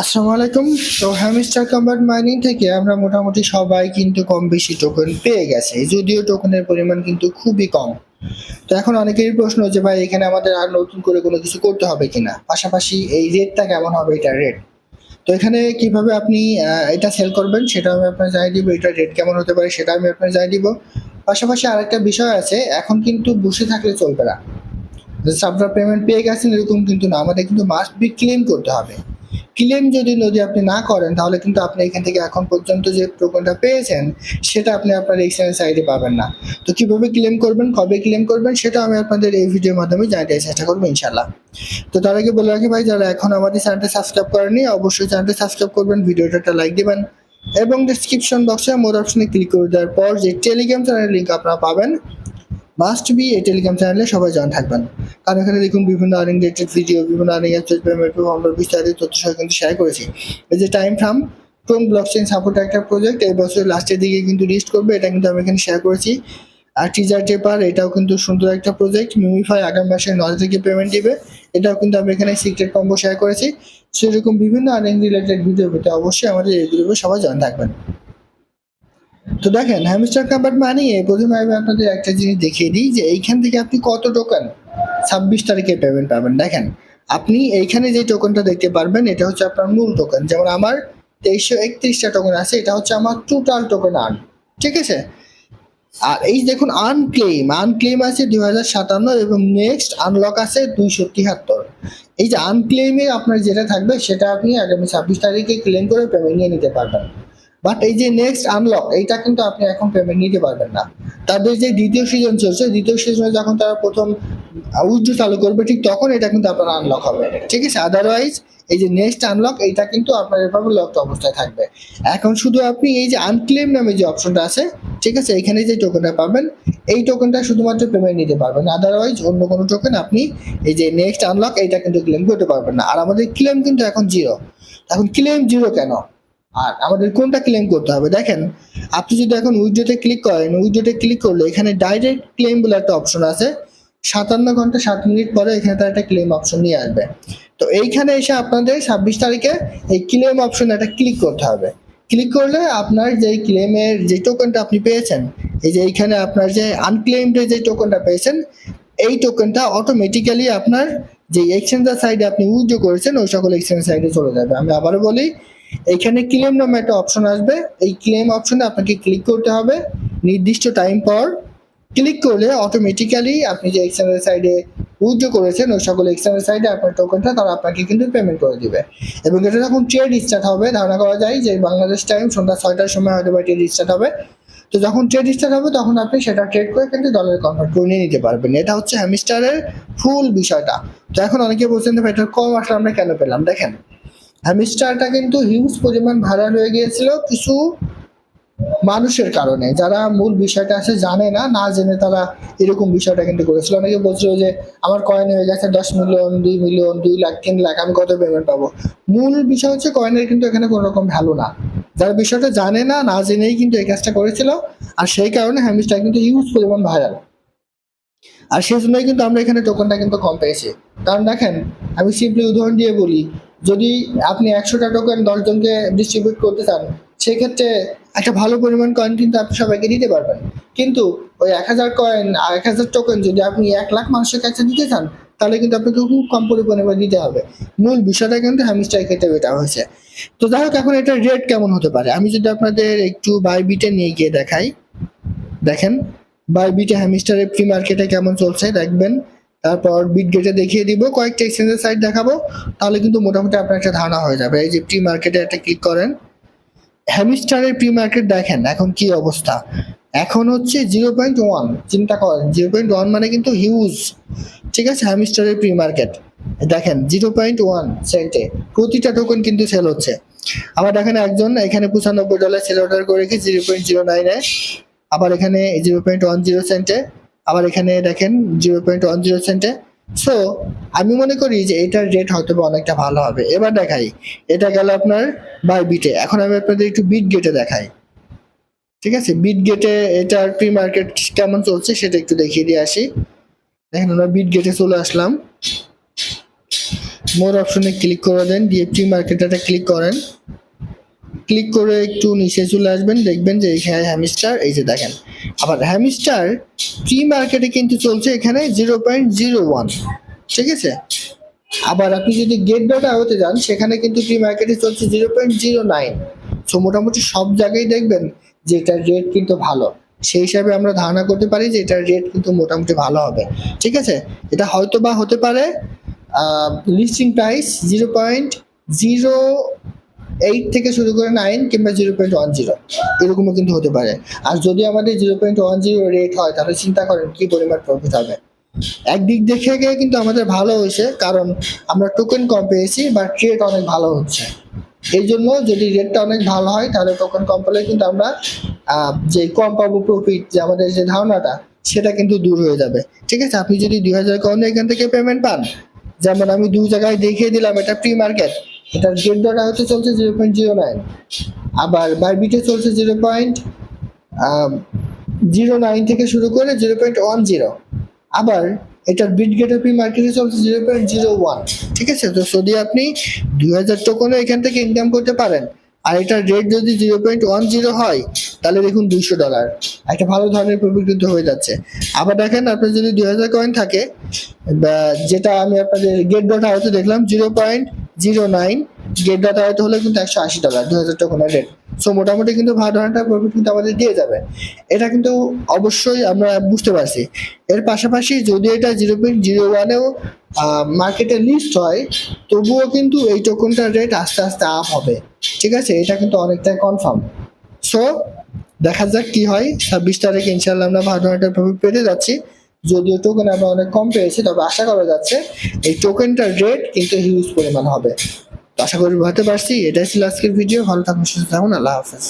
আসসালামু আলাইকুম। তো হ্যামস্টার কম্বাট মাইনিং থেকে আমরা মোটামুটি সবাই কিন্তু কম বেশি টোকেন পেয়ে গেছে। যদিও টোকেনের পরিমাণ কিন্তু খুবই কম। তো এখন অনেকেরই প্রশ্ন যে, ভাই, এখানে আমাদের আর নতুন করে কোনো কিছু করতে হবে কিনা? পাশাপাশি এই রেটটা কেমন হবে এটার রেট তো এখানে কীভাবে আপনি এটা সেল করবেন সেটা আমি আপনার জানিয়ে দিব এটার রেট কেমন হতে পারে সেটা আমি আপনার জানিয়ে দিব। পাশাপাশি আরেকটা বিষয় আছে, এখন কিন্তু বসে থাকলে চলবে না। আপনার পেমেন্ট পেয়ে গেছেন এরকম কিন্তু না, আমাদের কিন্তু মাস্ট বি ক্লেম করতে হবে। ক্লেম যদি যদি আপনি না করেন, তাহলে কিন্তু আপনি এখান থেকে এখন পর্যন্ত যে টোকনটা পেয়েছেন, সেটা আপনি আপনার এক্সচেঞ্জ সাইডে পাবেন না। তো কীভাবে ক্লেম করবেন, কবে ক্লেম করবেন, সেটা আমি আপনাদের এই ভিডিওর মাধ্যমে জানাতে চেষ্টা করব ইনশাল্লাহ তো তার আগে বলে রাখি ভাই, যারা এখন আমাদের চ্যানেলটা সাবস্ক্রাইব করেনি অবশ্যই চ্যানেলটা সাবস্ক্রাইব করবেন ভিডিওটা একটা লাইক দেবেন, এবং ডিসক্রিপশন বক্সে মোর অপশনে ক্লিক করে দেওয়ার পর যে টেলিগ্রাম চ্যানেলের লিঙ্ক আপনারা পাবেন মাস্ট বি এই টেলিগ্রাম চ্যানেলে সবাই জয়েন থাকবেন। কারণ এখানে দেখুন বিভিন্ন আর্নিং রিলেটেড ভিডিও বিভিন্ন আর্নিং অ্যাপস পেমেন্ট আমরা বিস্তারিত তথ্য সহ কিন্তু শেয়ার করেছি। এই যে টাইম ফ্রাম কোন ব্লক চেইন সাপোর্ট একটা প্রজেক্ট এই বছরের লাস্টের দিকে কিন্তু লিস্ট করবে, এটা কিন্তু আমি এখানে শেয়ার করেছি। আর টিজার টেপার এটাও কিন্তু সুন্দর একটা প্রজেক্ট মিমিফাই আগামী মাসে নয় থেকে পেমেন্ট দিবে, এটাও কিন্তু আমি এখানে সিক্রেট কম্বো শেয়ার করেছি। সেরকম বিভিন্ন আর্নিং রিলেটেড ভিডিও পেতে অবশ্যই আমাদের এই গ্রুপে সবাই জয়েন থাকবেন। তো দেখেন হ্যামস্টার কাবার্ড মানিয়ে প্রথমে আমি আপনাদের একটা জিনিস দেখিয়ে দিই যে এইখান থেকে আপনি কত টোকেন ছাব্বিশ তারিখে পেমেন্ট পাবেন। দেখেন, আপনি এইখানে যে টোকেনটা দেখতে পারবেন, এটা হচ্ছে আপনার মূল টোকেন যেমন আমার তেইশশো একত্রিশটা টোকেন আছে, এটা হচ্ছে আমার টোটাল টোকেন আর্ন ঠিক আছে? আর এই দেখুন আনক্লেম আনক্লেম আছে দুই হাজার সাতান্ন এবং নেক্সট আনলক আছে দুইশো তিয়াত্তর এই যে আনক্লেমে আপনার যেটা থাকবে, সেটা আপনি আগামী ছাব্বিশ তারিখে ক্লেম করে পেমেন্ট নিয়ে নিতে পারবেন। বাট এই যে নেক্সট আনলক এইটা কিন্তু আপনি এখন পেমেন্ট নিতে পারবেন না। তাদের যে দ্বিতীয় সিজন চলছে, দ্বিতীয় সিজনে যখন তারা প্রথম উইথড্র চালু করবে, ঠিক তখন এটা কিন্তু আপনার আনলক হবে। ঠিক আছে? আদারওয়াইজ এই যে নেক্সট আনলক এইটা কিন্তু আপনার এভাবে লকড অবস্থায় থাকবে। এখন শুধু আপনি এই যে আনক্লেম নামে যে অপশনটা আছে, ঠিক আছে? এখানে যে টোকেনটা পাবেন, এই টোকেনটা শুধুমাত্র পেমেন্ট নিতে পারবেন। আদারওয়াইজ অন্য কোনো টোকেন আপনি এই যে নেক্সট আনলক এইটা কিন্তু ক্লেম করতে পারবেন না। আর আমাদের ক্লেম কিন্তু এখন জিরো এখন ক্লেম জিরো কেন? আর আমাদের কোনটা ক্লেম করতে হবে? দেখেন, আপনি যদি এখন উইডোতে ক্লিক করেন উইডোতে ক্লিক করলে এখানে ডাইরেক্ট ক্লেম বলে একটা অপশন আছে। সাতান্ন ঘণ্টা সাত মিনিট পরে এখানে তার একটা ক্লেম অপশন নিয়ে আসবে। তো এইখানে এসে আপনাদের ছাব্বিশ তারিখে এই ক্লেম অপশন একটা ক্লিক করতে হবে। ক্লিক করলে আপনার যে ক্লেমের যে টোকেনটা আপনি পেয়েছেন, এই যে এইখানে আপনার যে আনক্লেমড যে টোকেনটা পেয়েছেন, এই টোকেনটা অটোমেটিক্যালি আপনার যে এক্সচেঞ্জার সাইডে আপনি উইথড্র করেছেন, ওই সকল এক্সচেঞ্জ সাইডে চলে যাবে। আমি আবারও বলি এইখানে ক্লেম নামে একটা অপশন আসবে। এই ক্লেম অপশনে আপনাকে ক্লিক করতে হবে। নির্দিষ্ট টাইম পর ক্লিক করলে অটোমেটিক্যালি আপনি যে এক্সচেঞ্জের সাইডে উইথড্র করেছেন, ওই সকল এক্সচেঞ্জের সাইডে আপনার টোকেনটা তারা আপনাকে কিন্তু পেমেন্ট করে দিবে। এবং এটা যখন ট্রেড স্টার্ট হবে, ধারণা করা যায় যে বাংলাদেশ টাইম সন্ধ্যা ছয়টার সময় হয়তো বা ট্রেড স্টার্ট হবে। তো যখন ট্রেড স্টার্ট হবে, তখন আপনি সেটা ট্রেড করে কিন্তু ডলার কনভার্ট করে নিয়ে নিতে পারবেন। এটা হচ্ছে হ্যামিস্টারের ফুল বিষয়টা। তো এখন অনেকে বলছেন যে এটার কম আসলে আমরা কেন পেলাম? দেখেন হ্যামিস্টারটা কিন্তু হিউজ পরিমাণ ভাইরাল হয়ে গিয়েছিল কিছু মানুষের কারণে। যারা মূল বিষয়টা আছে জানে না না জেনে তারা এরকম বিষয়টা কিন্তু করেছিল। অনেকে বলছিল যে, আমার কয়েন হয়ে গেছে দশ মিলিয়ন দুই মিলিয়ন দুই লাখ, তিন লাখ, আমি কত পেমেন্ট পাবো? মূল বিষয় হচ্ছে কয়েনের কিন্তু এখানে কোনো রকম ভ্যালু না। যারা বিষয়টা জানে না না জেনেই কিন্তু এই কাজটা করেছিল। আর সেই কারণে হ্যামিস্টার কিন্তু হিউজ পরিমাণ ভাইরাল আর সেই জন্যই কিন্তু আমরা এখানে টোকনটা কিন্তু কম পেয়েছি। কারণ দেখেন, আমি সিম্পলি উদাহরণ দিয়ে বলি যদি আপনি একশোটা টোকেন দশজনকে ডিস্ট্রিবিউট করতে চান, সেক্ষেত্রে একটা ভালো পরিমাণ কয়েন কিন্তু আপনি সবাইকে দিতে পারবেন। কিন্তু ওই এক হাজার কয়েন আর এক হাজার টোকেন যদি আপনি এক লাখ মানুষের কাছে দিতে চান, তাহলে কিন্তু আপনাকে খুব কম পরিমাণে দিতে হবে। মূল বিষয়টা কিন্তু হ্যামিস্টার ক্ষেত্রে এটা হয়েছে। তো যাই হোক, এখন এটার রেট কেমন হতে পারে? আমি যদি আপনাদের একটু বাইবিটে নিয়ে গিয়ে দেখাই। দেখেন বাইবিটে হ্যামিস্টারের প্রি মার্কেটে কেমন চলছে, দেখবেন। তারপর বিটগেটে দেখিয়ে দিব, কয়েকটা এক্সচেঞ্জের সাইট দেখাবো, তাহলে কিন্তু মোটামুটি আপনার একটা ধারণা হয়ে যাবে। এই যে প্রি মার্কেটে একটা ক্লিক করেন হ্যামিস্টারের প্রি মার্কেট দেখেন, এখন কি অবস্থা? এখন হচ্ছে জিরো পয়েন্ট ওয়ান চিন্তা করেন জিরো পয়েন্ট ওয়ান মানে কিন্তু হিউজ ঠিক আছে? হ্যামিস্টারের প্রি মার্কেট দেখেন জিরো পয়েন্ট ওয়ান সেন্টে প্রতিটা টোকেন কিন্তু সেল হচ্ছে। আবার দেখেন একজন, এখানে পঁচানব্বই ডলার সেল অর্ডার করে রেখে জিরো পয়েন্ট জিরো নাইনে আবার এখানে জিরো পয়েন্ট ওয়ান জিরো সেন্টে আবার এখানে দেখেন জিরো পয়েন্ট ওয়ান জিরো সেন্টে সো আমি মনে করি যে এটার রেট হয়তো অনেকটা ভালো হবে। এবার দেখাই, এটা গেল আপনার বাই বিটে এখন আমি আপনাদের একটু বিট গেটে দেখাই। ঠিক আছে? বিট গেটে এটার প্রি মার্কেট কেমন চলছে সেটা একটু দেখিয়ে দিয়ে আসি। দেখেন আমরা বিট গেটে চলে আসলাম। মোর অপশনে ক্লিক করে দেন, দিয়ে প্রি মার্কেটটা ক্লিক করেন। ক্লিক করে একটু নিচে চলে আসবেন, দেখবেন যে এখানে হ্যামিস্টার এই যে দেখেন। আবার হ্যামিস্টার প্রি মার্কেটে কিন্তু চলছে এখানে জিরো পয়েন্ট জিরো ওয়ান ঠিক আছে? আবার আপনি যদি গেট ডট আওতে যান, সেখানে কিন্তু প্রি মার্কেটে চলছে zero point zero nine so মোটামুটি সব জায়গায় দেখবেন যে এটার রেট কিন্তু ভালো। সেই হিসাবে আমরা ধারণা করতে পারি যে এটার রেট কিন্তু মোটামুটি ভালো হবে, ঠিক আছে? এটা হয়তো বা হতে পারে listing price zero point zero eight থেকে শুরু করে নাইন কিংবা জিরো পয়েন্ট ওয়ান জিরো এরকমও কিন্তু হতে পারে। আর যদি আমাদের zero point one zero rate হয়, তাহলে চিন্তা করেন কি পরিমাণ প্রফিট হবে। একদিক দেখে গিয়ে কিন্তু আমাদের ভালো হয়েছে, কারণ আমরা টোকেন কম পেয়েছি বা ট্রেড অনেক ভালো হচ্ছে। এই জন্য যদি রেটটা অনেক ভালো হয়, তাহলে টোকেন কম পেলে কিন্তু আমরা যে কম পাবো প্রফিট যে আমাদের যে ধারণাটা, সেটা কিন্তু দূর হয়ে যাবে। ঠিক আছে? আপনি যদি দুই হাজার এখান থেকে পেমেন্ট পান, যেমন আমি দু জায়গায় দেখিয়ে দিলাম, এটা প্রি মার্কেট এটার গেট ডটা হচ্ছে চলছে জিরো পয়েন্ট জিরো নাইন আবার বাইবিটে চলছে জিরো পয়েন্ট জিরো নাইন থেকে শুরু করে জিরো পয়েন্ট ওয়ান জিরো আবার এটার বিট গেটের প্রি মার্কেটে চলছে জিরো পয়েন্ট জিরো ওয়ান ঠিক আছে? তো যদি আপনি দুই হাজার টোকনও এখান থেকে ইনকাম করতে পারেন, আর এটার রেট যদি জিরো পয়েন্ট ওয়ান জিরো হয়, তাহলে দেখুন দুইশো ডলার একটা ভালো ধরনের প্রফিট হয়ে যাচ্ছে। আবার দেখেন, আপনার যদি দুই হাজার কয়েন থাকে যেটা আমি আপনাদের গেট ডট হাউসে দেখলাম zero point zero nine, Gate dot হাউসে হলে কিন্তু একশো আশি ডলার দু হাজার টোকনের রেট সো মোটামুটি কিন্তু ভালো ধরনের প্রফিট কিন্তু আমাদের দিয়ে যাবে। এটা কিন্তু অবশ্যই আমরা বুঝতে পারছি। এর পাশাপাশি যদি এটা জিরো পয়েন্ট জিরো ওয়ানেও মার্কেটে লিস্ট হয়, তবুও কিন্তু এই টোকনটার রেট আস্তে আস্তে আপ হবে। ঠিক আছে? এটা কিন্তু অনেকটাই কনফার্ম সো দেখা যাক কি হয়। ছাব্বিশ তারিখ ইনশাল্লাহ আমরা ভালো ধরনের প্রফিট পেতে যাচ্ছি। যদিও টোকেন আমরা অনেক কম পেয়েছি, তবে আশা করা যাচ্ছে এই টোকেনটার রেট কিন্তু হিউজ পরিমাণ হবে। আশা করি বুঝতে পারছি, এটাই ছিল আজকের ভিডিও ভালো থাকুন সুস্থ থাকুন, আল্লাহ হাফেজ।